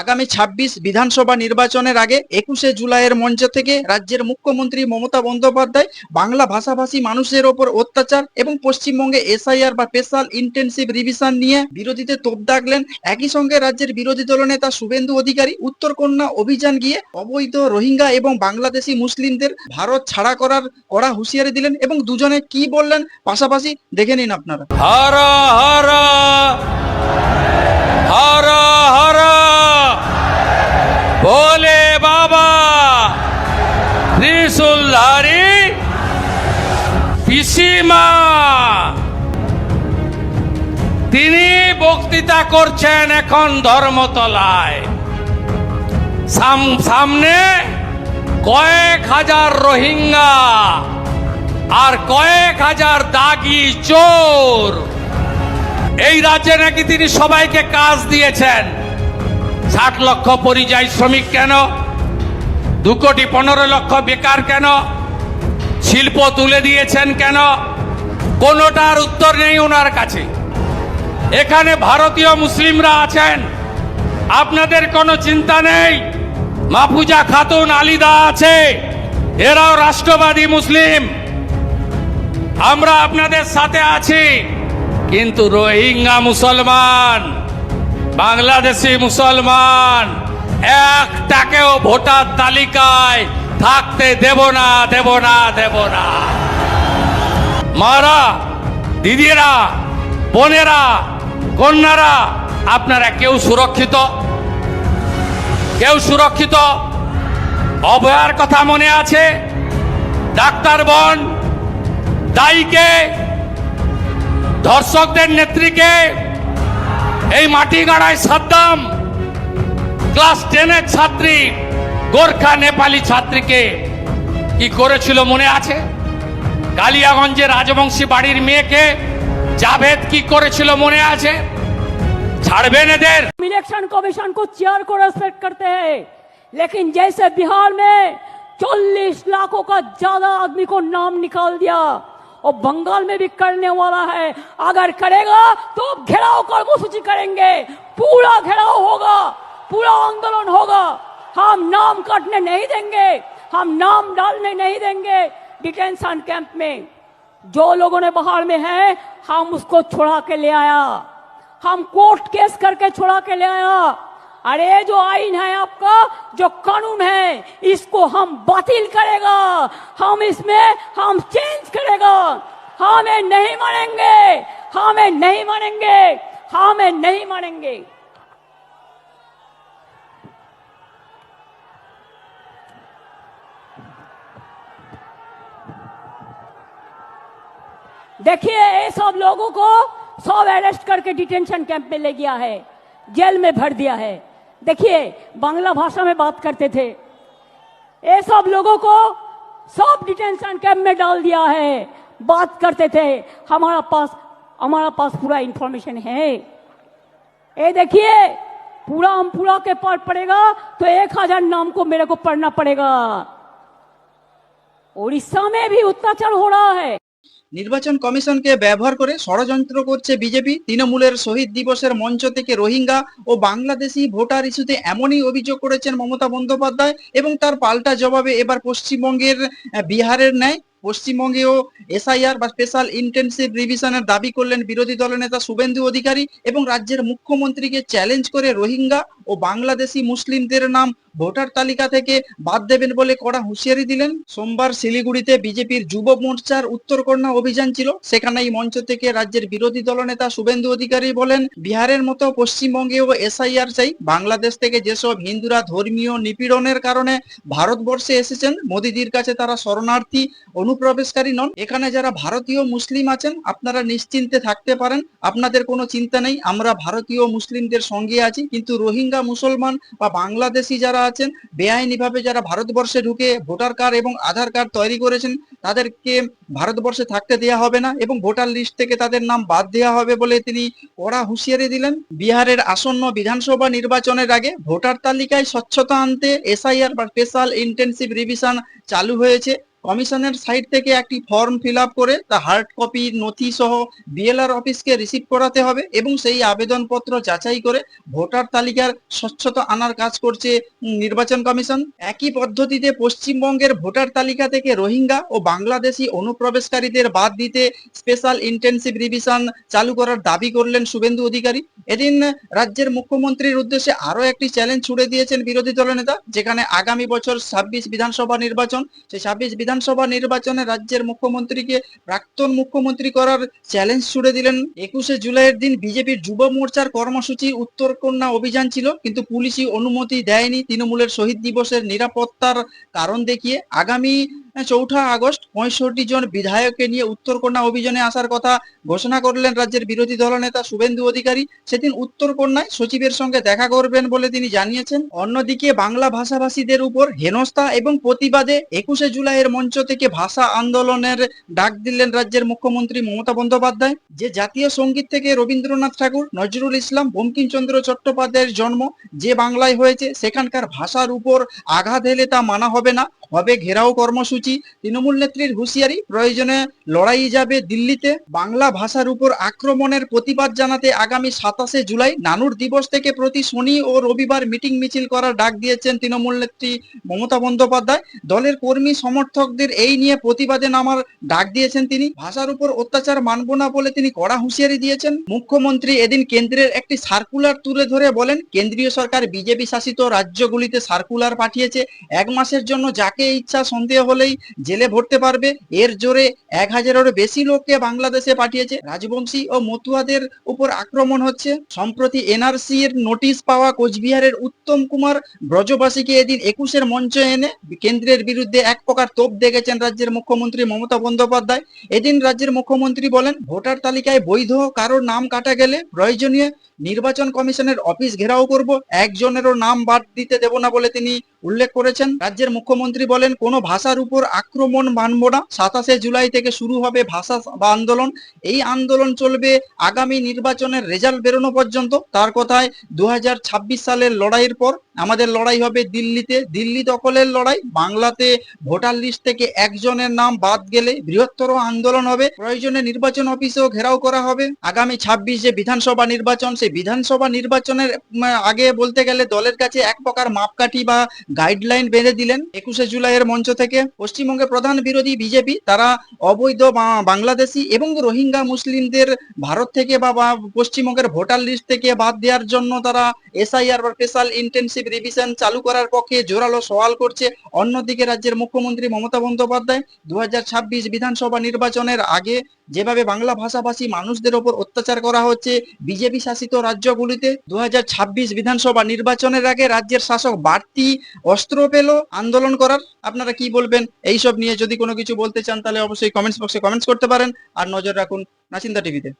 আগামী ২৬ বিধানসভা নির্বাচনের আগে একুশে জুলাইয়ের মঞ্চ থেকে রাজ্যের মুখ্যমন্ত্রী মমতা বন্দ্যোপাধ্যায় বাংলা ভাষাভাষী মানুষের ওপর অত্যাচার এবং পশ্চিমবঙ্গে এসআইআর বা স্পেশাল ইন্টেনসিভ রিভিশন নিয়ে বিরোধীতে তোপ দাগলেন। একই সঙ্গে রাজ্যের বিরোধী দলনেতা শুভেন্দু অধিকারী উত্তরকন্যা অভিযান গিয়ে অবৈধ রোহিঙ্গা এবং বাংলাদেশি মুসলিমদের ভারত ছাড়া করার কড়া হুঁশিয়ারি দিলেন এবং দুজনে কি বললেন পাশাপাশি দেখে নিন আপনারা। হর হর ভোলে বাবা ত্রিশুলধারী পিসিমা। তিনি বক্তৃতা করছেন এখন ধর্মতলায়। সাম- সামনে কয়েক হাজার রোহিঙ্গা আর কয়েক হাজার দাগি চোর। এই রাজ্যে নাকি তিনি সবাইকে কাজ দিয়েছেন। ষাট লক্ষ পরিযায়ী শ্রমিক কেন? দু কোটি পনেরো লক্ষ বেকার কেন? শিল্প তুলে দিয়েছেন কেন? কোনোটার উত্তর নেই ওনার কাছে। এখানে ভারতীয় মুসলিমরা আছেন। আপনাদের কোনো চিন্তা নেই? মাফুজা খাতুন আলিদা আছে। এরাও রাষ্ট্রবাদী মুসলিম। আমরা আপনাদের সাথে আছি। কিন্তু রোহিঙ্গা মুসলমান। বাংলাদেশি মুসলমান এক একটাকেও ভোটার তালিকায় থাকতে দেব না দেব না দেব না। মারা দিদিরা বোনেরা, কন্যারা, আপনারা কেউ সুরক্ষিত? কেউ সুরক্ষিত? অভয়ার কথা মনে আছে? ডাক্তার বোন, দায়ীকে, ধর্ষকদের নেত্রীকে এই মাটি গাড়ায় সাদ্দাম ক্লাস টেনের ছাত্রী গোর্খা নেপালি ছাত্রীকে কি করেছিল মনে আছে কালিয়াগঞ্জে রাজবংশী বাড়ির মেয়েকে জাভেদ কি করেছিল মনে আছে ছাড়বেন এদের हम इलेक्शन कमीशन को चेयर को रेस्पेक्ट करते हैं लेकिन जैसे बिहार में 40 लाखों का ज्यादा आदमी को नाम निकाल दिया और बंगाल में भी करने वाला है। अगर करेगा तो घेराव कर्मसूची करेंगे। पूरा घेराव होगा, पूरा आंदोलन होगा। हम नाम काटने नहीं देंगे, हम नाम डालने नहीं देंगे डिटेंशन कैंप में। जो लोगों ने बाहर में है, हम उसको छुड़ा के ले आया। हम कोर्ट केस करके छुड़ा के ले आया। अरे जो आइन है आपका, जो कानून है, इसको हम बातिल करेगा। हम इसमें, हम चेंज करेगा। हमें नहीं मानेंगे। हमें नहीं मानेंगे। हमें नहीं मानेंगे। देखिए, ये सब लोगों को सब अरेस्ट करके डिटेंशन कैंप में ले गया है। जेल में भर दिया है। देखिए, बांग्ला भाषा में बात करते थे। ये सब लोगों को सब डिटेंशन कैंप में डाल दिया है। बात करते थे, हमारा पास हमारा पास पूरा इंफॉर्मेशन है। ये देखिए, पूरा हम पूरा के पार पड़ेगा तो एक हज़ार नाम को मेरे को पढ़ना पड़ेगा। उड़ीसा में भी अत्याचार हो रहा है। নির্বাচন কমিশনকে ব্যবহার করে ষড়যন্ত্র করছে বিজেপি। তৃণমূলের শহীদ দিবসের মঞ্চ থেকে রোহিঙ্গা ও বাংলাদেশি ভোটার ইস্যুতে এমনই অভিযোগ করেছেন মমতা বন্দ্যোপাধ্যায় এবং তার পাল্টা জবাবে এবার পশ্চিমবঙ্গের বিহারের ন্যায় পশ্চিমবঙ্গেও এসআইআর বা স্পেশাল ইন্টেনসিভ রিভিশনের দাবি করলেন বিরোধী দলনেতা শুভেন্দু অধিকারী এবং রাজ্যের মুখ্যমন্ত্রীকে চ্যালেঞ্জ করে রোহিঙ্গা ও বাংলাদেশি মুসলিমদের নাম ভোটার তালিকা থেকে বাদ দেবেন বলে কড়া হুঁশিয়ারি দিলেন। সোমবার শিলিগুড়িতে বিজেপির যুব মোর্চার উত্তরকন্যা অভিযান ছিল। সেখানে এই মঞ্চ থেকে রাজ্যের বিরোধী দলনেতা শুভেন্দু অধিকারী বলেন, বিহারের মতো পশ্চিমবঙ্গেও এসআইআর চাই। বাংলাদেশ থেকে যেসব হিন্দুরা ধর্মীয় নিপীড়নের কারণে ভারতবর্ষে এসেছেন, মোদিজির কাছে তারা শরণার্থী, অনুপ্রবেশকারী নন। এখানে যারা ভারতীয় মুসলিম আছেন, আপনারা নিশ্চিন্তে থাকতে পারেন। আপনাদের কোনো চিন্তা নেই, আমরা ভারতীয় মুসলিমদের সঙ্গে আছি। কিন্তু রোহিঙ্গা মুসলমান বা বাংলাদেশি যারা আছেন। বেআইনিভাবে যারা ভারতবর্ষে ঢুকে ভোটার কার্ড এবং আধার কার্ড তৈরি করেছেন, তাদেরকে ভারতবর্ষে থাকতে দেওয়া হবে না এবং ভোটার লিস্ট থেকে তাদের নাম বাদ দেওয়া হবে বলে তিনি কড়া হুঁশিয়ারি দিলেন। বিহারের আসন্ন বিধানসভা নির্বাচনের আগে ভোটার তালিকায় স্বচ্ছতা আনতে এসআইআর বা স্পেশাল ইন্টেনসিভ রিভিশন চালু হয়েছে। কমিশনের সাইট থেকে একটি ফর্ম ফিল করে তা হার্ড কপি, নথি সহ বিএলআর অফিসকে রিসিভ করাতে হবে এবং সেই আবেদনপত্র যাচাই করে ভোটার তালিকার স্বচ্ছতা আনার কাজ করছে নির্বাচন কমিশন। একই পদ্ধতিতে পশ্চিমবঙ্গের ভোটার তালিকা থেকে রোহিঙ্গা ও বাংলাদেশি অনুপ্রবেশকারীদের বাদ দিতে স্পেশাল ইন্টেনসিভ রিভিশন চালু করার দাবি করলেন শুভেন্দু অধিকারী। এদিন রাজ্যের মুখ্যমন্ত্রীর উদ্দেশ্যে আরও একটি চ্যালেঞ্জ ছুড়ে দিয়েছেন বিরোধী দলনেতা, যেখানে আগামী বছর ছাব্বিশ বিধানসভা নির্বাচন। সেই ছাব্বিশ বিধানসভা নির্বাচনে রাজ্যের মুখ্যমন্ত্রীকে প্রাক্তন মুখ্যমন্ত্রী করার চ্যালেঞ্জ ছুড়ে দিলেন। একুশে জুলাইয়ের দিন বিজেপির যুব মোর্চার কর্মসূচি উত্তরকন্যা অভিযান ছিল, কিন্তু পুলিশি অনুমতি দেয়নি। তৃণমূলের শহীদ দিবসের নিরাপত্তার কারণ দেখিয়ে আগামী চৌঠা আগস্ট পঁয়ষট্টি জন বিধায়ককে নিয়ে উত্তরকন্যা অভিযানে আসার কথা ঘোষণা করলেন রাজ্যের বিরোধী দলনেতা শুভেন্দু অধিকারী। সেদিন উত্তরকন্যায় সচিবের সঙ্গে দেখা করবেন বলে তিনি জানিয়েছেন। অন্যদিকে বাংলা ভাষাভাষীদের উপর হেনস্থা এবং প্রতিবাদে একুশে জুলাইয়ের মঞ্চ থেকে ভাষা আন্দোলনের ডাক দিলেন রাজ্যের মুখ্যমন্ত্রী মমতা বন্দ্যোপাধ্যায়। যে জাতীয় সংগীত থেকে রবীন্দ্রনাথ ঠাকুর, নজরুল ইসলাম, বঙ্কিমচন্দ্র চট্টোপাধ্যায়ের জন্ম, যে বাংলায় হয়েছে, সেখানকার ভাষার উপর আঘাত এলে তা মানা হবে না, হবে ঘেরাও কর্মসূচি। তৃণমূল নেত্রীর হুঁশিয়ারি। প্রয়োজনে লড়াই যাবে দিল্লিতে। বাংলা ভাষার উপর আক্রমণের প্রতিবাদ জানাতে আগামী সাতাশে জুলাই নানুর দিবস থেকে প্রতি শনি ও রবিবার মিটিং মিছিল করার ডাক দিয়েছেন তৃণমূল নেত্রী মমতা বন্দ্যোপাধ্যায়। দলের কর্মী সমর্থকদের এই নিয়ে প্রতিবাদে নামার ডাক দিয়েছেন তিনি। ভাষার উপর অত্যাচার মানব না বলে তিনি কড়া হুঁশিয়ারি দিয়েছেন। মুখ্যমন্ত্রী এদিন কেন্দ্রের একটি সার্কুলার তুলে ধরে বলেন, কেন্দ্রীয় সরকার বিজেপি শাসিত রাজ্যগুলিতে সার্কুলার পাঠিয়েছে। এক মাসের জন্য যাকে ইচ্ছা সন্দেহ হলেই জেলে ভরতে পারবে। এর জোরে এক হাজারেরও বেশি লোককে বাংলাদেশে পাঠিয়েছে। রাজবংশী ও মতুয়াদের উপর আক্রমণ হচ্ছে। সম্প্রতি এনআরসি এর নোটিশ পাওয়া কোচবিহারের উত্তম কুমার ব্রজবাসীকে এদিন একুশের মঞ্চে এনে কেন্দ্রের বিরুদ্ধে এক প্রকার তোপ দেখেছেন রাজ্যের মুখ্যমন্ত্রী মমতা বন্দ্যোপাধ্যায়। এদিন রাজ্যের মুখ্যমন্ত্রী বলেন, ভোটার তালিকায় বৈধ কারোর নাম কাটা গেলে প্রয়োজনীয় নির্বাচন কমিশনের অফিস ঘেরাও করব। একজনেরও নাম বাদ দিতে দেব না বলে তিনি উল্লেখ করেছেন, রাজ্যের মুখ্যমন্ত্রী বলেন, কোনো ভাষার উপর আক্রমণ মানব না। সাতাশে জুলাই থেকে শুরু হবে ভাষা বা আন্দোলন। এই আন্দোলন চলবে আগামী নির্বাচনের রেজাল্ট বেরোনো পর্যন্ত। তার কথায় দু হাজার ছাব্বিশ সালের লড়াইয়ের পর আমাদের লড়াই হবে দিল্লিতে। দিল্লি দখলের লড়াই, বাংলাতে ভোটার লিস্ট থেকে একজনের নাম বাদ গেলে বৃহত্তর আন্দোলন হবে। প্রয়োজনে নির্বাচন অফিসেও ঘেরাও করা হবে। আগামী ছাব্বিশ যে বিধানসভা নির্বাচন, সেই বিধানসভা নির্বাচনের আগে বলতে গেলে দলের কাছে এক প্রকার মাপকাঠি বা গাইডলাইন বেঁধে দিলেন একুশে জুলাইয়ের মঞ্চ থেকে। পশ্চিমবঙ্গের প্রধান বিরোধী বিজেপি, তারা অবৈধ বাংলাদেশি এবং রোহিঙ্গা মুসলিমদের ভারত থেকে বা পশ্চিমবঙ্গের ভোটার লিস্ট থেকে বাদ দেওয়ার জন্য তারা এসআইআর বা স্পেশাল ইন্টেনসিভ রিভিশন চালু করার পক্ষে জোরালো সওয়াল করছে। অন্যদিকে রাজ্যের মুখ্যমন্ত্রী মমতা বন্দ্যোপাধ্যায় দুহাজার ছাব্বিশ বিধানসভা নির্বাচনের আগে যেভাবে বাংলা ভাষাভাষী মানুষদের ওপর অত্যাচার করা হচ্ছে, বিজেপি শাসিত রাজ্যগুলিতে দু হাজার ছাব্বিশ বিধানসভা নির্বাচনের আগে রাজ্যের শাসক বাড়তি অস্ত্র পেল আন্দোলন করার। আপনারা কি বলবেন? এইসব নিয়ে যদি কোনো কিছু বলতে চান তাহলে অবশ্যই কমেন্টস বক্সে কমেন্টস করতে পারেন। আর নজর রাখুন নাচিন্দা টিভিতে।